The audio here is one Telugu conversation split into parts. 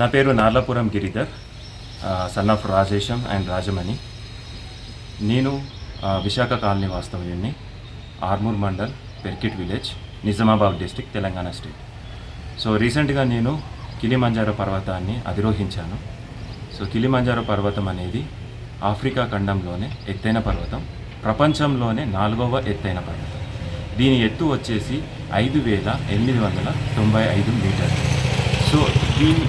నా పేరు Narlapuram Giridhar son of Rajesham and Rajamani. నేను Visakha colony వాస్తవ్యుణ్ణి Armoor mandal Perkit village Nizamabad district Telangana state. So రీసెంట్గా నేను కిలిమంజారో పర్వతాన్ని అధిరోహించాను. సో కిలిమంజారో పర్వతం అనేది ఆఫ్రికా ఖండంలోనే ఎత్తైన పర్వతం. ప్రపంచంలోనే నాలుగవ ఎత్తైన పర్వతం. దీని ఎత్తు వచ్చేసి ఐదు వేల ఎనిమిది వందల తొంభై ఐదు మీటర్లు. సో దీని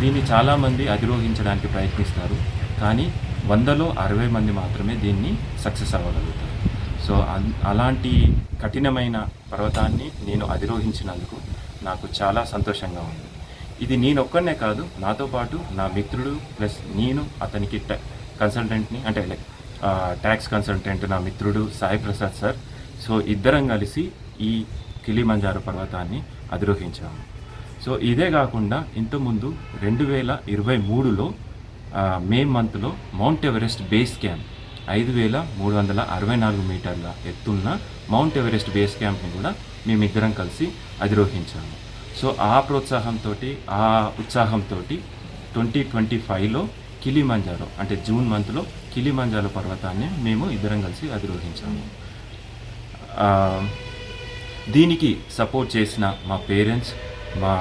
దీన్ని చాలామంది అధిరోహించడానికి ప్రయత్నిస్తారు కానీ వందలో అరవై మంది మాత్రమే దీన్ని సక్సెస్ అవ్వగలుగుతారు. సో అలాంటి కఠినమైన పర్వతాన్ని నేను అధిరోహించినందుకు నాకు చాలా సంతోషంగా ఉంది. ఇది నేను ఒక్కనే కాదు నాతో పాటు నా మిత్రుడు ప్లస్ నేను అతనికి ట- కన్సల్టెంట్ని అంటే లైక్ ట్యాక్స్ కన్సల్టెంట్ నా మిత్రుడు సాయి ప్రసాద్ సార్. సో ఇద్దరం కలిసి ఈ కిలిమంజారు పర్వతాన్ని అధిరోహించాము. సో ఇదే కాకుండా ఇంతకుముందు రెండు వేల ఇరవై మూడులో మే మంత్లో మౌంట్ ఎవరెస్ట్ బేస్ క్యాంప్ ఐదు వేల మూడు వందల అరవై నాలుగు మీటర్ల ఎత్తున్న మౌంట్ ఎవరెస్ట్ బేస్ క్యాంప్ని కూడా మేమిద్దరం కలిసి అధిరోహించాము. సో ఆ ప్రోత్సాహంతో ఆ ఉత్సాహంతో ట్వంటీ ట్వంటీ ఫైవ్లో కిలిమంజారో అంటే జూన్ మంత్లో కిలిమంజారో పర్వతాన్ని మేము ఇద్దరం కలిసి అధిరోహించాము. దీనికి సపోర్ట్ చేసిన మా పేరెంట్స్ మా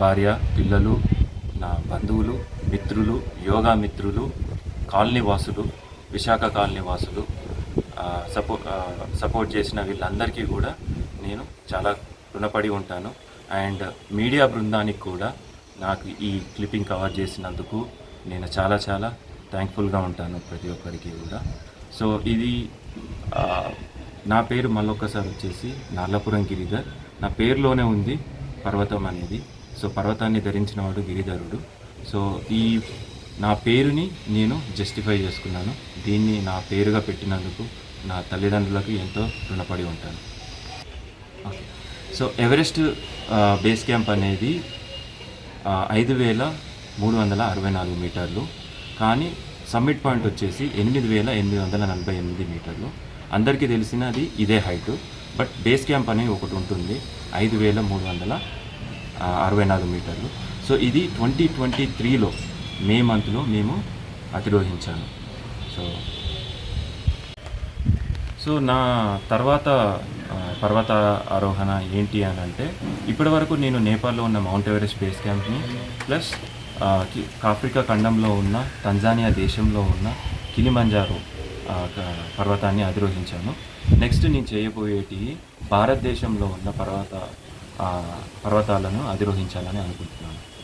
భార్య పిల్లలు నా బంధువులు మిత్రులు యోగా మిత్రులు కాలనీ వాసులు విశాఖ కాలనీ వాసులు సపో సపోర్ట్ చేసిన వీళ్ళందరికీ కూడా నేను చాలా రుణపడి ఉంటాను. అండ్ మీడియా బృందానికి కూడా నాకు ఈ క్లిప్పింగ్ కవర్ చేసినందుకు నేను చాలా చాలా థ్యాంక్ఫుల్గా ఉంటాను ప్రతి ఒక్కరికి కూడా. సో ఇది నా పేరు మళ్ళొక్కసారి వచ్చేసి నల్లపురం గిరిధర్. నా పేరులోనే ఉంది పర్వతం అనేది. సో పర్వతాన్ని ధరించిన వాడు గిరిధరుడు. సో ఈ నా పేరుని నేను జస్టిఫై చేసుకున్నాను. దీన్ని నా పేరుగా పెట్టినందుకు నా తల్లిదండ్రులకు ఎంతో రుణపడి ఉంటాను. Okay. So Everest base camp అనేది ఐదు వేల మూడు వందల అరవై నాలుగు మీటర్లు. కానీ సమ్మిట్ పాయింట్ వచ్చేసి ఎనిమిది వేల ఎనిమిది వందల నలభై ఎనిమిది మీటర్లు. అందరికీ తెలిసినది ఇదే హైటు. బట్ బేస్ క్యాంప్ అనేది ఒకటి ఉంటుంది. ఐదు వేల మూడు వందల అరవై నాలుగు మీటర్లు. సో ఇది ట్వంటీ ట్వంటీ త్రీలో మే మంత్లో మేము అధిరోహించాను. సో సో నా తర్వాత పర్వత ఆరోహణ ఏంటి అని అంటే ఇప్పటి వరకు నేను నేపాల్లో ఉన్న మౌంట్ ఎవరెస్ట్ బేస్ క్యాంప్ని ప్లస్ ఆఫ్రికా ఖండంలో ఉన్న తంజానియా దేశంలో ఉన్న కిలిమంజారో పర్వతాన్ని అధిరోహించాను. నెక్స్ట్ నేను చేయబోయేటి భారతదేశంలో ఉన్న పర్వత పర్వతాలను అధిరోహించాలని అనుకుంటున్నాను.